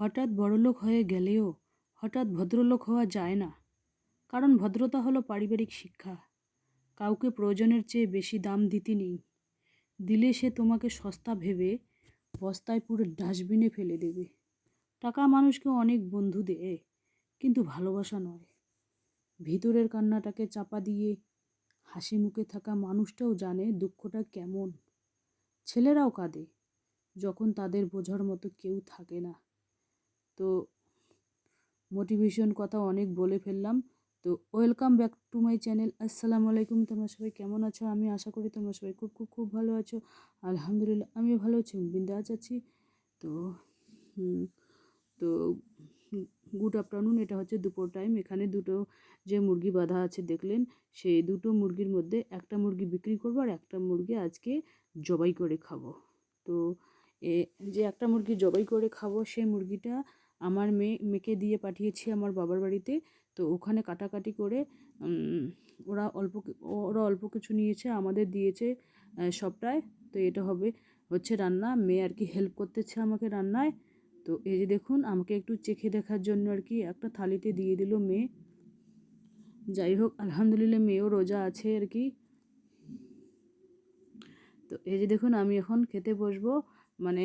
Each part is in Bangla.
হঠাৎ বড়লোক হয়ে গেলেও হঠাৎ ভদ্রলোক হওয়া যায় না। কারণ ভদ্রতা হলো পারিবারিক শিক্ষা। কাউকে প্রয়োজনের চেয়ে বেশি দাম দিতে নেই। দিলে সে তোমাকে সস্তা ভেবে বস্তায় পুরো ডাস্টবিনে ফেলে দেবে। টাকা মানুষকে অনেক বন্ধু দেয়, কিন্তু ভালোবাসা নয়। ভিতরের কান্নাটাকে চাপা দিয়ে হাসি মুখে থাকা মানুষটাও জানে দুঃখটা কেমন। ছেলেরাও কাঁদে, যখন তাদের বোঝার মতো কেউ থাকে না। তো মোটিভেশন কথা অনেক বলে ফেললাম। তো welcome back to my channel আসসালামু আলাইকুম, তোমরা সবাই কেমন আছো? আমি আশা করি তোমরা সবাই খুব খুব খুব ভালো আছো। আলহামদুলিল্লাহ, আমিও ভালো আছি, বিন্দাস আছি। তো তো গুড আফটারনুন এটা হচ্ছে দুপুর টাইম এখানে দুটো যে মুরগি বাঁধা আছে, দেখলেন, সেই দুটো মুরগির মধ্যে একটা মুরগি বিক্রি করব আর একটা মুরগি আজকে জবাই করে খাব। তো এ, যে একটা মুরগি জবাই করে খাব, সেই মুরগিটা আমার মেয়ে, মেয়েকে দিয়ে পাঠিয়েছি আমার বাবার বাড়িতে। তো ওখানে কাটাকাটি করে ওরা অল্প ওরা অল্প কিছু নিয়েছে, আমাদের দিয়েছে সবটাই তো এটা হবে, হচ্ছে রান্না। মেয়ে আর কি হেল্প করতেছে আমাকে রান্নায়। তো এই যে দেখুন, আমাকে একটু চেখে দেখার জন্য আর কি একটা থালিতে দিয়ে দিল মেয়ে। যাই হোক, আলহামদুলিল্লাহ মেয়েও রোজা আছে আর কি। তো এই যে দেখুন, আমি এখন খেতে বসবো। মানে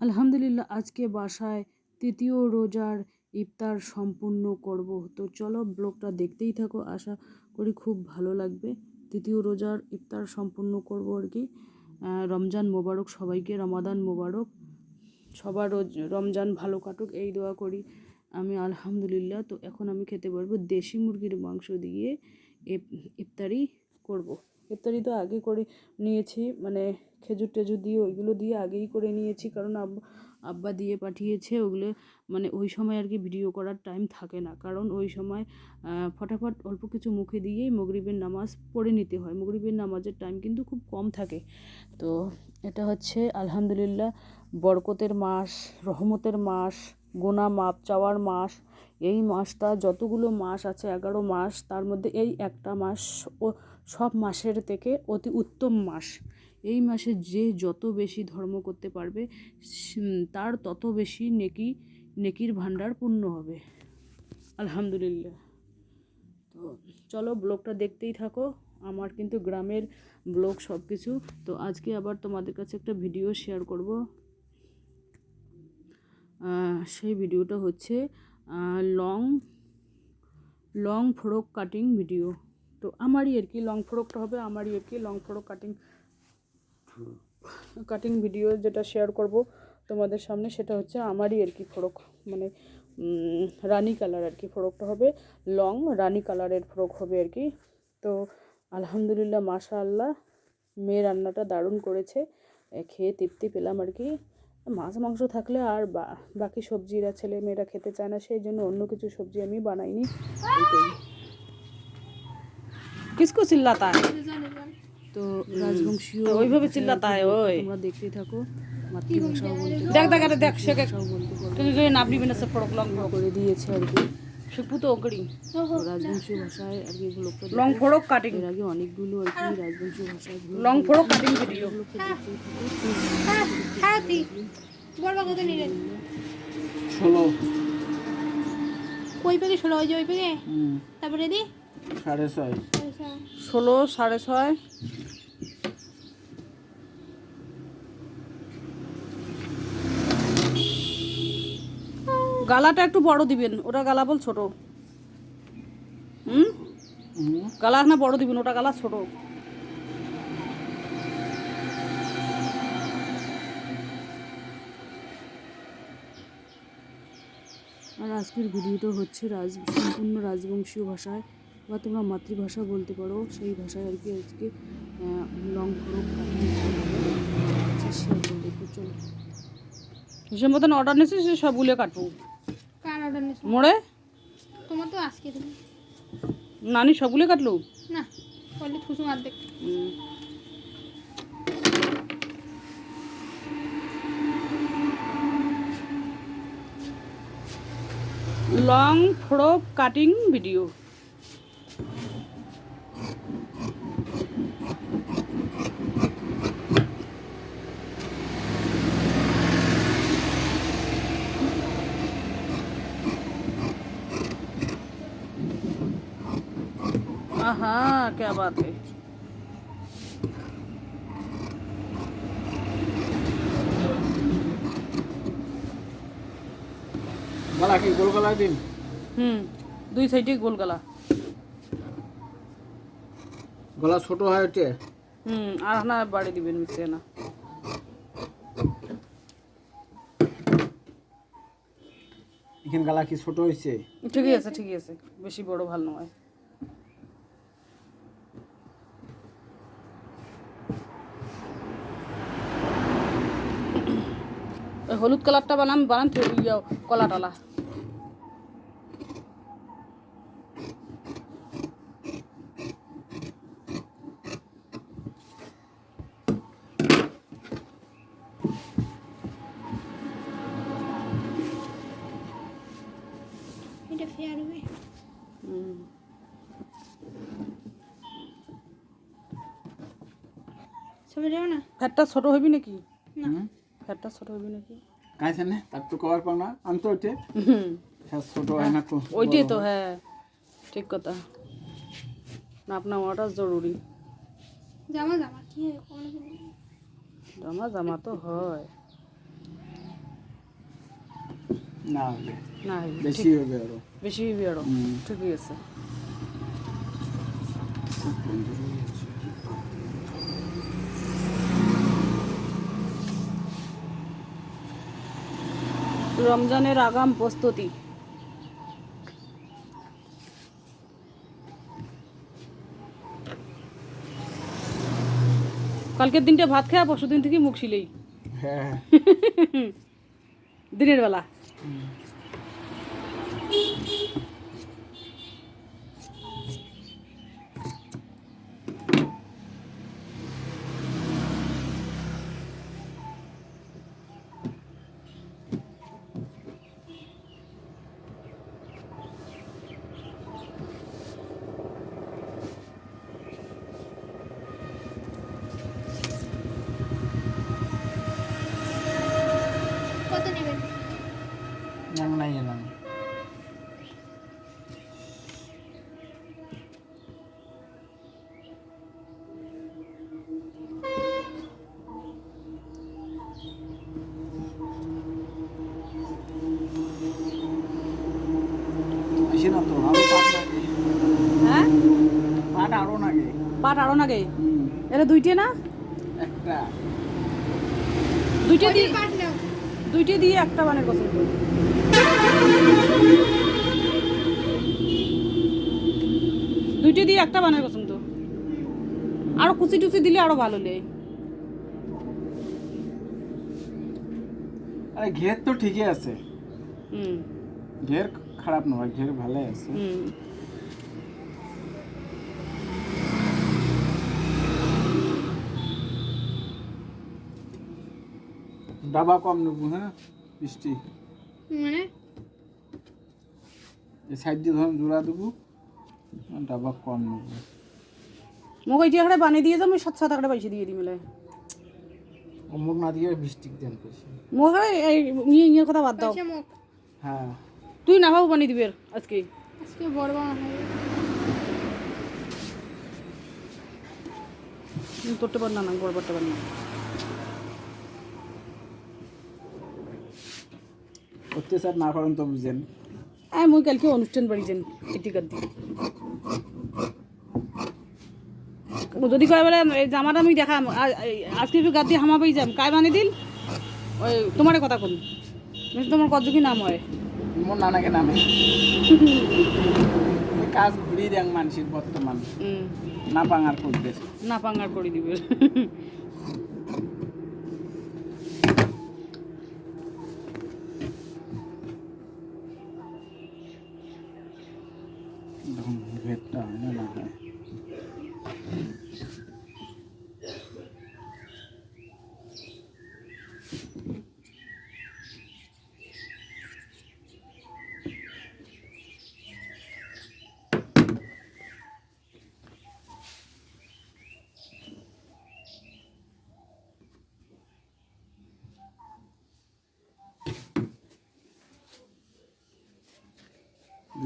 আলহামদুলিল্লাহ আজকে বাসায় তৃতীয় রোজার ইফতার সম্পূর্ণ করব। তো চলো ব্লগটা দেখতেই থাকো, আশা করি খুব ভালো লাগবে। তৃতীয় রোজার ইফতার সম্পূর্ণ করব আর কি। রমজান মোবারক, সবাইকে রমাদান মোবারক। সবার রোজ, রমজান ভালো কাটুক, এই দোয়া করি। আমি আলহামদুলিল্লাহ, তো এখন আমি খেতে পারব দেশি মুরগির মাংস দিয়ে ইফ- ইফতারি করব। ইফতারি তো আগে করে নিয়েছি মানে খেজুর টেজুর দিয়ে ওইগুলো দিয়ে আগেই করে নিয়েছি, কারণ আব্বা দিয়ে পাঠিয়েছে, ওগুলো মানে ওই সময় আর কি ভিডিও করার টাইম থাকে না। কারণ ওই সময় ফটাফট অল্প কিছু মুখে দিয়েই মগরিবের নামাজ পড়ে নিতে হয়। মগরিবের নামাজের টাইম কিন্তু খুব কম থাকে। তো এটা হচ্ছে, আলহামদুলিল্লাহ, বরকতের মাস, রহমতের মাস গোনা মাপ চাওয়ার মাস। এই মাসটা যতগুলো মাস আছে, এগারো মাস, তার মধ্যে এই একটা মাস ও সব মাসের থেকে অতি উত্তম মাস। এই মাসে যে যত বেশি ধর্ম করতে পারবে তার তত বেশি নেকি, নেকির ভাণ্ডার পূর্ণ হবে। আলহামদুলিল্লাহ। তো চলো ব্লগটা দেখতেই থাকো। আমার কিন্তু গ্রামের ব্লগ সব কিছু তো আজকে আবার তোমাদের কাছে একটা ভিডিও শেয়ার করব। সেই ভিডিওটা হচ্ছে long long frock cutting video. তো আমারই আর কি লং ফ্রকটা হবে, আমারই আর কি long frock cutting cutting video যেটা শেয়ার করব তোমাদের সামনে, সেটা হচ্ছে আমারই আর কি ফ্রক মানে রানি কালার আর কি ফ্রকটা হবে। লং রানি কালারের ফ্রক হবে আর কি। তো, আলহামদুলিল্লাহ মাশা আল্লাহ মেয়ে রান্নাটা দারুণ করেছে। খেয়ে তৃপ্তি পেলাম আর কি। মাছ, মাংস থাকলে আর বাকি সবজিরা ছেলে মেয়েরা খেতে চায় না, সেই জন্য অন্য কিছু সবজি আমি বানাইনি। কিসকো চিল্লাতা তো রাজবংশীয় ওইভাবে হয়, বলতে ওই। তোমরা দেখতেই থাকো মাতৃভাষাও বলতে দেখ দেখ আরে দেখ সে নাবলি বিনা সে ফড়ক লং করে দিয়েছে আর কি। শিপু তো ওকড়ি তো রাজবংশীয় ভাষায় আর কি ব্লগটা লং ফড়ক কাটিং। এর আগে অনেকগুলো আর কি রাজবংশীয় ভাষায় লং ফড়ক কাটিং ভিডিও। গুলোকে হ্যাঁ তুই বড় কত নিলেন ষোলো। ওই পেকে ষোলো? ওই যে ওই পেকে তারপরে দি। সাড়ে ছয়। ষোলো সাড়ে ছয়। গালাটা একটু বড় দিবেন, ওটা গালা বল ছোট। হুম? গালা না বড় দিবেন, ওটা গালা ছোট। আর আজকের ভিডিওটা হচ্ছে রাজ, সম্পূর্ণ রাজবংশীয় ভাষায়, বা তোমরা মাতৃভাষা বলতে পারো, সেই ভাষায় আর কি আজকে লং ফ্রক করব চলো। সে মতন অর্ডার নিয়েছিস সে সবগুলো কাটবো। অর্ডার নিস মোড়ে? তোমার তো আজকে নানি সবগুলো কাটলো? না করলে অর্ধেক। Long frock cutting video. हाँ क्या बात है গলা কি গোল গলা দিন হুম দুই সাইডে গোল গলা গলা ছোট হয় ওটে হুম আর না বাড়ি দিবেন মিশিয়ে না এখানে গলা কি ছোট হয়েছে ঠিকই আছে ঠিকই আছে বেশি বড় ভাল নয় হলুদ কালারটা বানাম ইয়া কলা টলা। এটা ফেয়ার হবে। হুম সবাই যাবে না? ফ্যাটটা ছোট হবি নাকি? না। ফ্যাটটা ছোট হবি নাকি? কাছে না তার তো কভার পাও না। আমি তো ওটে হুম। হ্যাঁ ছোট হয় না কো ওইটাই তো হ্যাঁ ঠিক কথা। না আপনার ওটা জরুরি। জামা জামা কি হবে জামা জামা তো হয়। না হবে না বেশি ঠিক- হবে আরও। বেশি হইবি আরও। ঠিকই আছে। রমজানের আগাম প্রস্তুতি। কালকের দিনটা ভাত খাওয়া পরশু দিন থেকে মুখ শিলেই। হ্যাঁ। দিনের বেলা। বেশি না তো আরও হ্যাঁ পাট আরও লাগে পাট আরও নাগে। এটা দুইটে না? একটা দুইটা দিয়ে পাট নাও দুইটা দিয়ে একটা বানের পছন্দ দুইটা দিয়ে একটা বানের পছন্দ আরও কুচি টুচি দিলে আরও ভালো লে। আরে ঘের তো ঠিকই আছে। হুম। ঘের খারাপ নয় ঘের ভালোই আছে। ডাবা কম নেব হ্যাঁ? বৃষ্টি মানে? এই সাইড দিয়ে ধরুন জোড়া দেবো। ডাবা কম নেব। মোক এতিয়া একটা বানিয়ে দিয়ে যাম ওই সাত সাত একটা পয়সা দিয়ে দিই মেলে অমুক না দিয়ে বৃষ্টি দেন বেশি মোক এই ইয়ে ইয়ে কথা বাদ দাও। পয়সা হ্যাঁ। তুই না ভাবো বানিয়ে দিবি আর আজকে। আজকে বড় করতে পার না না বড় করতে পার না অত্যাচার না করেন তো বুঝেন। আয় মই কালকে অনুষ্ঠান বাড়ি যান এটি কার দিই যদি কয় বলে এই জামাটা আমি দেখাম এই আজকে একটু গাদ দিয়ে হামা পাই যাম কায় বানিয়ে দিল? ওই তোমারে কথা কোন তোমার কত কি নাম হয়? মোর নানাকে নামে। কাজ ঘুরিয়ে দেন মানসিক বর্তমান। না পাঙার করবে না পাঙ্গার করে দিবে দেখুন ঘেরটা হয় না না হয়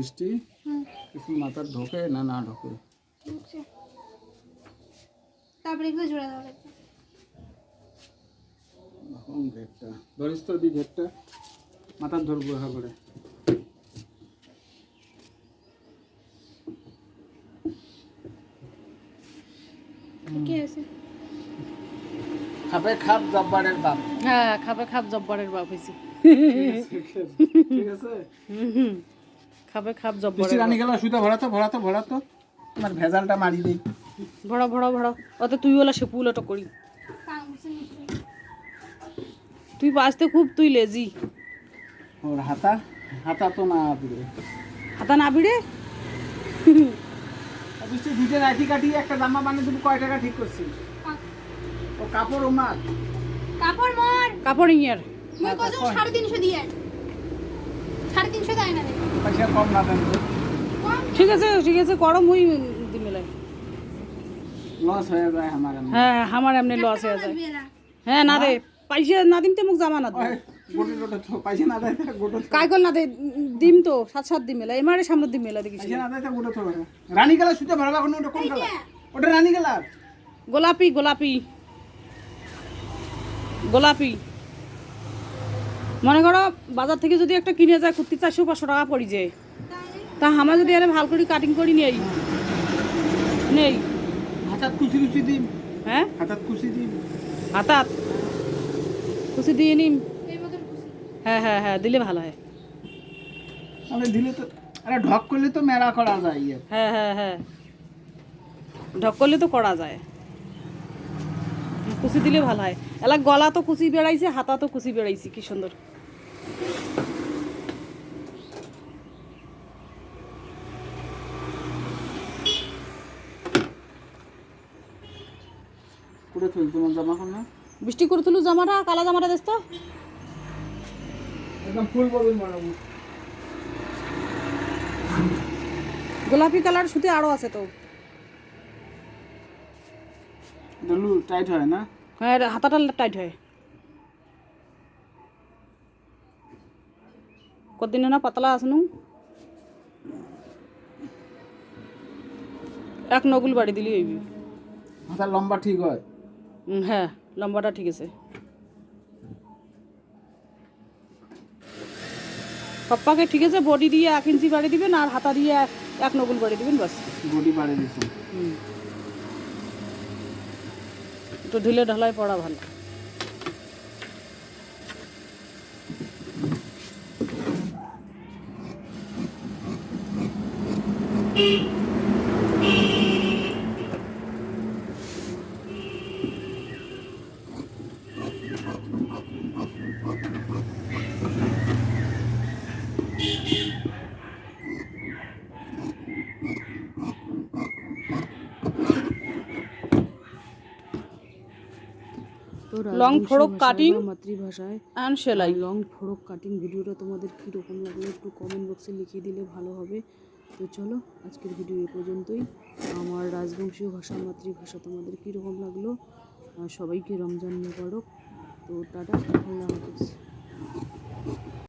বৃষ্টি কিছু মাথার ঢোকে না না ঢোকে? তারপরে এগুলো জোড়া দেওয়া এখন ঘেরটা ধরিস তো দি ঘেরটা মাথার ধরবো হা করে। খাপে খাপ জব্বারের বাপ। হ্যাঁ খাবে খাপ জব্বরের বাপ হয়েছে। ঠিক আছে খাবে খাপ বৃষ্টি জব্বরের রানী গেল সুতো ভরাতো ভরাতো ভরাতো। আমার ভেজালটা মারি দেই। ভরা ভরা ভরা অত তুই ওলা সে পুলোটা করি। তুই বাঁচতে খুব তুই লেজি ওর হাতা হাতা তো না পুরে হাতা না ভিড়ে বৃষ্টি দুটো রাখি কাটি একটা জামা বানিয়ে তুমি কয় টাকা ঠিক করছি? ও কাপড় ওমার। কাপড় মর। কাপড় ইয়ার। মুই কত সাড়ে তিনশো দিয়ে। সাড়ে তিনশো দেয় না রে। পয়সা কম না দেন। ঠিক আছে ঠিক আছে করো মুই দি মেলাই লস হয়ে যায় আমার। হ্যাঁ আমার এমনি লস হয়ে যায়। হ্যাঁ না রে পয়সা না দিম তো মোক জামা না দিম দেয় দিম তো সাত সাত দিম মেলা এমারে সামনে দিম মেলা দেখিস না দেয় তা গোটে থো রানী গেলা সুতো ভরাবা এখন ওটা কোন গেলা ওটা রানী গেলা গোলাপি গোলাপি। গোলাপি। মনে করো বাজার থেকে যদি একটা কিনে যায় কুর্তি চারশো পাঁচশো টাকা পড়ি যায়। তা আমার যদি আরে ভালো করে কাটিং করি নেই। নেই। হাতাত কুচি কুচি দিম। হ্যাঁ? হাতাত কুচি দিম। হাতাত? খুশি দিয়ে নিম। হ্যাঁ হ্যাঁ হ্যাঁ দিলে ভালো হয়। আমি দিলে তো আরে ঢক করলে তো মেলা করা যায় ইয়ে। হ্যাঁ হ্যাঁ হ্যাঁ। ঢক করলে তো করা যায়। কুচি দিলে ভালো হয়। এলা গলা তো কুচি বেড়াইছে হাতা তো কুচি বেড়াইছে কি সুন্দর। করে ফেল তোমার জামা কোন না বৃষ্টি করে তুলু জামাটা কালা জামাটা দেখ তো। একদম ফুল বানাবো গোলাপি কালার সুতি আরও আছে তো। দলু টাইট হয় না? হ্যাঁ হাতাটা টাইট হয়। না পাতলা আসনু এক নগুল বাড়ি দিলি হইবি হাতার লম্বা ঠিক হয় হ্যাঁ লম্বাটা ঠিক আছে পাপ্পাকে ঠিক আছে বডি দিয়ে এক ইঞ্চি বাড়ি দিবেন আর হাতা দিয়ে এক নগুল বাড়ি দিবেন বাস বডি দিছি হুম। একটু ঢিলে ঢালাই পড়া ভালো লং ফ্রক ফড়ক কাটিং মাতৃভাষায় অ্যান্ড সেলাই লং ফড়ক কাটিং ভিডিওটা তোমাদের কী রকম লাগল একটু কমেন্ট বক্সে লিখিয়ে দিলে ভালো হবে। তো চলো আজকের ভিডিও এ পর্যন্তই। আমার রাজবংশীয় ভাষা মাতৃভাষা তোমাদের কীরকম লাগল? আর সবাইকে রমজান মোবারক। তো টাটা আল্লাহ হাফিজ।